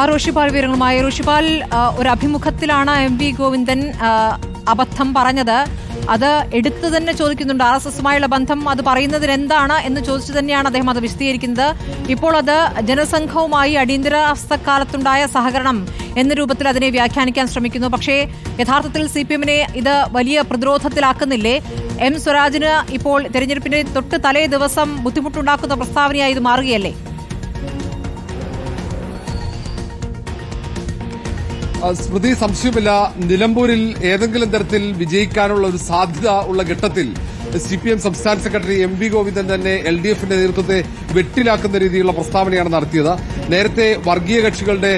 ആ റോഷിപാൽ വിവരങ്ങളുമായി റോഷിപാൽ ഒരു അഭിമുഖത്തിലാണ് എം വി ഗോവിന്ദൻ അബദ്ധം പറഞ്ഞത്. അത് എടുത്തു തന്നെ ചോദിക്കുന്നുണ്ട്. ആർ എസ് എസുമായുള്ള ബന്ധം അത് പറയുന്നതിന് എന്താണ് എന്ന് ചോദിച്ചു തന്നെയാണ് അദ്ദേഹം അത് വിശദീകരിക്കുന്നത്. ഇപ്പോൾ അത് ജനസംഘവുമായി അടിയന്തരാവസ്ഥക്കാലത്തുണ്ടായ സഹകരണം എന്ന രൂപത്തിൽ അതിനെ വ്യാഖ്യാനിക്കാൻ ശ്രമിക്കുന്നു. പക്ഷേ യഥാർത്ഥത്തിൽ സി പി എമ്മിനെ ഇത് വലിയ പ്രതിരോധത്തിലാക്കുന്നില്ലേ? എം സ്വരാജിന് ഇപ്പോൾ തെരഞ്ഞെടുപ്പിന്റെ തൊട്ട് തലേ ദിവസം ബുദ്ധിമുട്ടുണ്ടാക്കുന്ന പ്രസ്താവനയായി ഇത് മാറുകയല്ലേ? സ്മൃതി സംശയമില്ല നിലമ്പൂരിൽ ഏതെങ്കിലും തരത്തിൽ വിജയിക്കാനുള്ള ഒരു സാധ്യത ഉള്ള ഘട്ടത്തിൽ സി പി എം സംസ്ഥാന സെക്രട്ടറി എം വി ഗോവിന്ദൻ തന്നെ എൽ ഡി എഫിന്റെ നേതൃത്വത്തെ വെട്ടിലാക്കുന്ന രീതിയിലുള്ള പ്രസ്താവനയാണ് നടത്തിയത്. നേരത്തെ വർഗീയ കക്ഷികളുടെ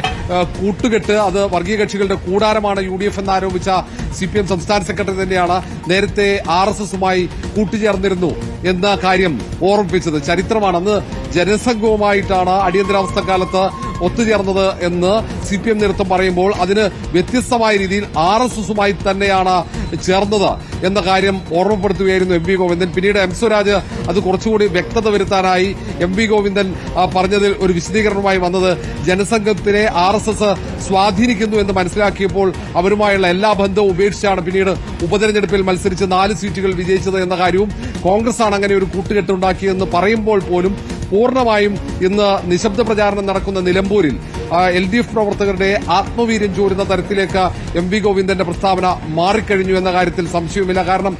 കൂട്ടുകെട്ട് അത് വർഗീയ കക്ഷികളുടെ കൂടാരമാണ് യു ഡി എഫ് എന്നാരോപിച്ച സി പി എം സംസ്ഥാന സെക്രട്ടറി തന്നെയാണ് നേരത്തെ ആർ എസ് എസുമായി കൂട്ടുചേർന്നിരുന്നു എന്ന കാര്യം ഓർമ്മിപ്പിച്ചത്. ചരിത്രമാണ് അന്ന് ജനസംഘവുമായിട്ടാണ് അടിയന്തരാവസ്ഥ കാലത്ത് ഒത്തുചേർന്നത് എന്ന് സി പി എം നേതൃത്വം പറയുമ്പോൾ അതിന് വ്യത്യസ്തമായ രീതിയിൽ ആർ എസ് എസുമായി തന്നെയാണ് ചേർന്നത് എന്ന കാര്യം ഓർമ്മപ്പെടുത്തുകയായിരുന്നു എം വി ഗോവിന്ദൻ. പിന്നീട് എം സ്വരാജ് അത് കുറച്ചുകൂടി വ്യക്തത വരുത്താനായി എം വി ഗോവിന്ദൻ പറഞ്ഞതിൽ ഒരു വിശദീകരണമായി വന്നത് ജനസംഘത്തിനെ ആർ എസ് എസ് സ്വാധീനിക്കുന്നു എന്ന് മനസ്സിലാക്കിയപ്പോൾ അവരുമായുള്ള എല്ലാ ബന്ധവും ഉപേക്ഷിച്ചാണ് പിന്നീട് ഉപതെരഞ്ഞെടുപ്പിൽ മത്സരിച്ച് നാല് സീറ്റുകൾ വിജയിച്ചത് എന്ന കാര്യവും കോൺഗ്രസ് ആണ് അങ്ങനെ ഒരു കൂട്ടുകെട്ടുണ്ടാക്കിയെന്ന് പറയുമ്പോൾ പോലും പൂർണമായും ഇന്ന് നിശബ്ദ പ്രചാരണം നടക്കുന്ന നിലമ്പൂരിൽ എൽ ഡി എഫ് പ്രവർത്തകരുടെ ആത്മവീര്യം ചോരുന്ന തരത്തിലേക്ക് എം വി ഗോവിന്ദന്റെ പ്രസ്താവന മാറിക്കഴിഞ്ഞു എന്ന കാര്യത്തിൽ സംശയവുമില്ല. കാരണം